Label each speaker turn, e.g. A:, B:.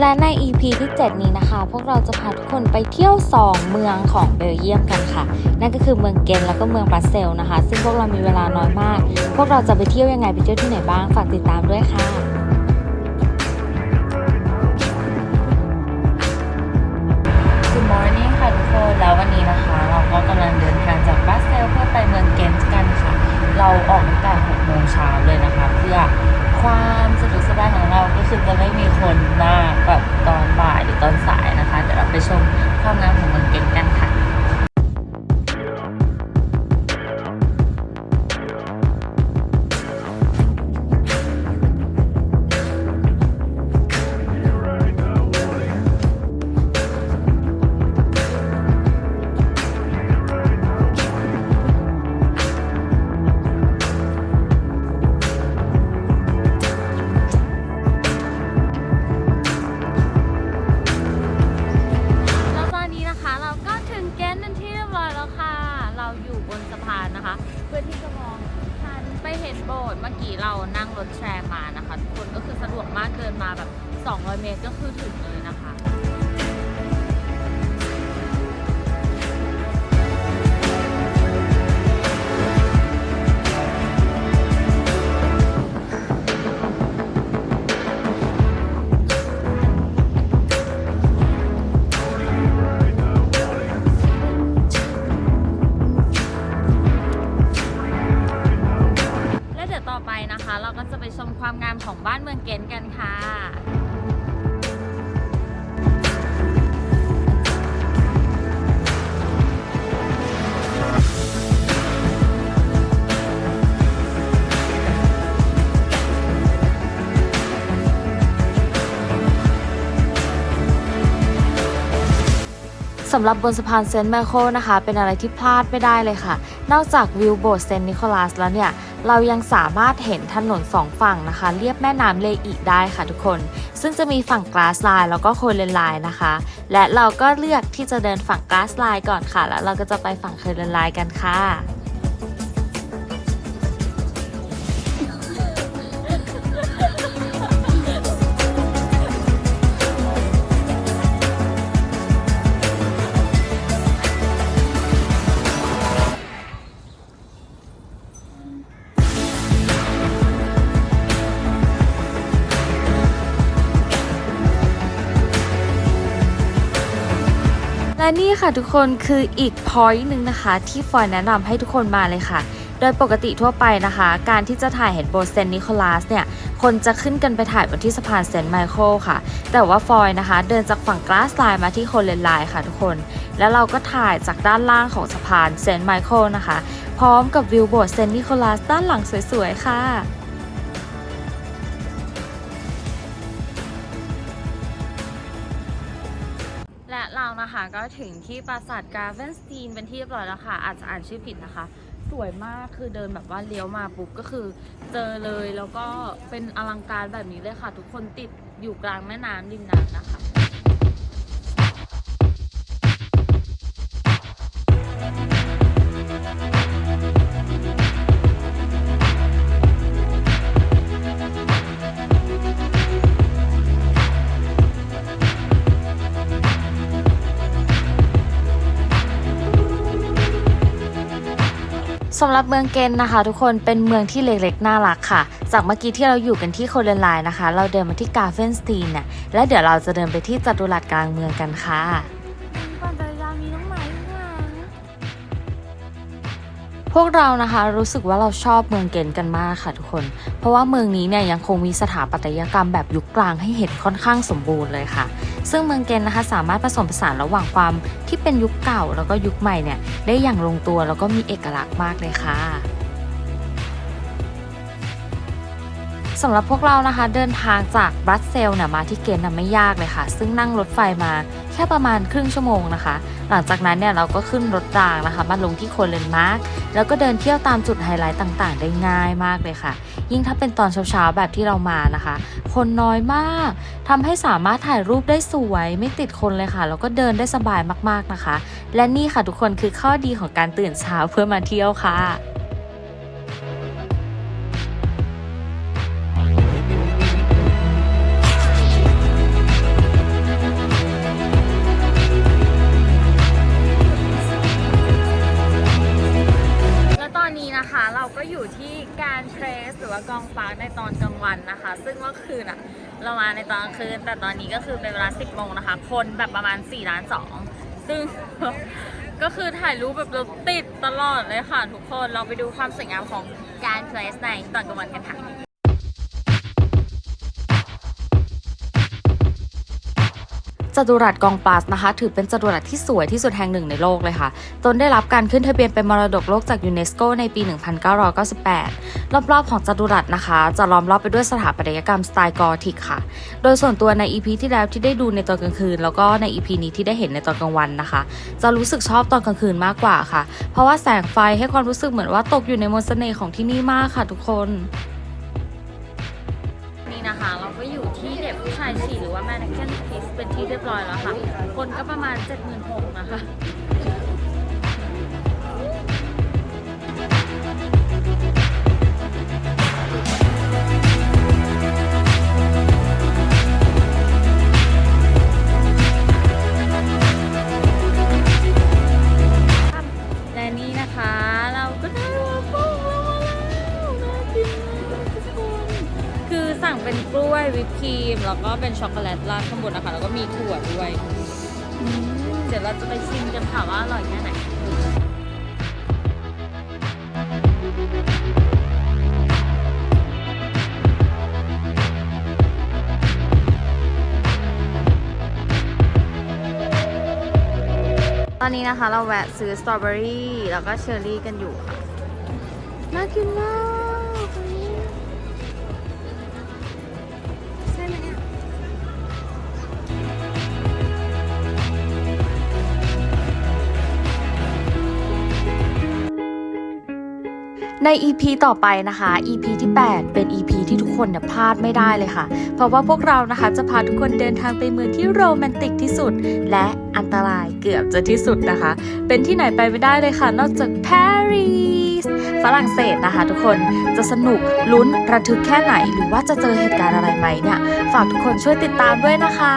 A: และใน EP ที่ 7 นี้นะคะ พวกเราจะพาทุกคนไปเที่ยว 2 เมืองของเบลเยียมกันค่ะ นั่นก็คือเมืองเกนแล้วก็เมืองบรัสเซลนะคะ ซึ่งพวกเรามีเวลาน้อยมาก พวกเราจะไปเที่ยวยังไงไปเที่ยวที่ไหนบ้างฝากติดตามด้วยค่ะ ก็กำลังเดินทางจากบรัสเซลเพื่อไปเมืองเกนต์กันค่ะ เราออกตั้งแต่6โมงเช้าเลยนะคะ เพื่อความสะดวกสบายของเราก็คือจะไม่มีคนมากแบบตอนบ่ายหรือตอนสายนะคะ เดี๋ยวเราไปชมความงามของเมืองเกนต์กันค่ะ โบสถ์เมื่อกี้เรานั่งรถแทร์มานะคะ ทุกคนก็คือสะดวกมากเดินมาแบบ 200 เมตรก็คือถึงเลยำหรับบนสะพานเซนต์ไมเคิลนะคะ เป็นอะไรที่พลาดไม่ได้เลยค่ะ นอกจากวิวโบสถ์เซนต์นิโคลัสแล้วเนี่ย เรายังสามารถเห็นถนนสองฝั่งนะคะ เรียบแม่น้ำเลอีได้ค่ะทุกคน ซึ่งจะมีฝั่งกลาสไลน์แล้วก็โคเลนไลน์นะคะ และเราก็เลือกที่จะเดินฝั่งกลาสไลน์ก่อนค่ะ แล้วเราก็จะไปฝั่งโคเลนไลน์กันค่ะ และนี่ค่ะทุกคนคืออีก point หนึ่งนะคะ ที่ฟอยแนะนำให้ทุกคนมาเลยค่ะ โดยปกติทั่วไปนะคะ การที่จะถ่ายเห็นโบสถ์เซนต์นิโคลัสเนี่ย คนจะขึ้นกันไปถ่ายบนที่สะพานเซนต์ไมเคิลค่ะ แต่ว่าฟอยนะคะ เดินจากฝั่งกลาสไลน์มาที่โคเลนไลน์ค่ะทุกคน แล้วเราก็ถ่ายจากด้านล่างของสะพานเซนต์ไมเคิลนะคะ พร้อมกับวิวโบสถ์เซนต์นิโคลัสด้านหลังสวยๆค่ะ ก็ถึงที่ปราสาทกาเวนสตีนเป็นที่เรียบร้อยแล้วค่ะ อาจจะอ่านชื่อผิดนะคะ สวยมากคือเดินแบบว่าเลี้ยวมาปุ๊บก็คือ เจอเลยแล้วก็เป็นอลังการแบบนี้เลยค่ะ ทุกคนติดอยู่กลางแม่น้ำริมน้ำนะคะ สำหรับเมืองเกนนะคะ ทุกคนเป็นเมืองที่เล็กๆน่ารักค่ะ จากเมื่อกี้ที่เราอยู่กันที่โคเลนไลน์นะคะ เราเดินมาที่กาเฟนสตีนเนี่ยและเดี๋ยวเราจะเดินไปที่จัตุรัสกลางเมืองกันค่ะปั่นจักรยามีน้องหมาอยู่ข้างหลังพวกเรานะคะรู้สึกว่าเราชอบเมืองเกนกันมากค่ะทุกคน เพราะว่าเมืองนี้เนี่ยยังคงมีสถาปัตยกรรมแบบยุคกลางให้เห็นค่อนข้างสมบูรณ์เลยค่ะ ซึ่งเมืองเกนนะคะสามารถผสมผสานระหว่างความที่เป็นยุคเก่าแล้วก็ยุคใหม่เนี่ยได้อย่างลงตัวแล้วก็มีเอกลักษณ์มากเลยค่ะสำหรับพวกเรานะคะเดินทางจากบรัสเซลส์เนี่ยมาที่เกนน่ะไม่ยากเลยค่ะ ซึ่งนั่งรถไฟมาแค่ประมาณครึ่งชั่วโมงนะคะ หลังจากนั้นเนี่ยเราก็ขึ้นรถรางนะคะมาลงที่โคเลนมาร์กแล้วก็เดินเที่ยวตามจุดไฮไลท์ต่างๆ ได้ง่ายมากเลยค่ะ ยิ่งถ้าเป็นตอนเช้าๆแบบที่เรามานะคะ คนน้อยมากทำให้สามารถถ่ายรูปได้สวยไม่ติดคนเลยค่ะแล้วก็เดินได้สบายมากๆนะคะ และนี่ค่ะทุกคนคือข้อดีของการตื่นเช้าเพื่อมาเที่ยวค่ะี
B: การเทรสหรือว่ากองฟ้าใน
A: ตอนกลางวันนะคะ
B: ซึ่งเมื่อคื
A: น
B: อะเรามาในตอนกลางคืน
A: แต่ตอนนี้ก็คือเป็นเวลา 10โมงนะคะ คนแบบประมาณ4ล้าน2ซึ่ง ก็คือถ่ายรูปแบบติดตลอดเลยค่ะทุกคน เราไปดูความสวยงามของการเทรสในตอนกลางวันกันค่ะ จัตุรัสกองปลาสนะคะ ถือเป็นจัตุรัสที่สวยที่สุดแห่งหนึ่งในโลกเลยค่ะตนได้รับการขึ้นทะเบียนเป็นมรดกโลกจากยูเนสโกในปี 1998 รอบๆของจัตุรัสนะคะ จะล้อมรอบไปด้วยสถาปัตยกรรมสไตล์กอธิกค่ะ โดยส่วนตัวใน EP ที่แล้วที่ได้ดูในตอนกลางคืน แล้วก็ใน EP นี้ที่ได้เห็นในตอนกลางวันนะคะ จะรู้สึกชอบตอนกลางคืนมากกว่าค่ะ เพราะว่าแสงไฟให้ความรู้สึกเหมือนว่าตกอยู่ในมนต์เสน่ห์ของที่นี่มากค่ะ ทุกคน นะคะ เราก็อยู่ที่เด็กผู้ชายฉี่หรือว่าแมนเกนพิสเป็นที่เรียบร้อยแล้วค่ะ คนก็ประมาณ 76,000นะคะและ สั่งเป็นกล้วยวิปครีม แล้วก็เป็นช็อกโกแลตราดข้างบนนะคะแล้วก็มีถั่วด้วยอืมเดี๋ยวเราจะไปชิมกันค่ะว่าอร่อยแค่ไหน ตอนนี้นะคะเราแวะซื้อสตรอเบอรี่แล้วก็เชอร์รี่กันอยู่ค่ะ น่ากินมาก ใน EP ต่อไปนะคะ EP ที่ 8 เป็น EP ที่ทุกคนเนี่ยพลาดไม่ได้เลยค่ะ เพราะว่าพวกเรานะคะจะพาทุกคนเดินทางไปเมืองที่โรแมนติกที่สุด และอันตรายเกือบจะที่สุดนะคะ เป็นที่ไหนไปไม่ได้เลยค่ะ นอกจากปารีสฝรั่งเศสนะคะ ทุกคนจะสนุกลุ้นระทึกแค่ไหน หรือว่าจะเจอเหตุการณ์อะไรไหมเนี่ย ฝากทุกคนช่วยติดตามด้วยนะคะ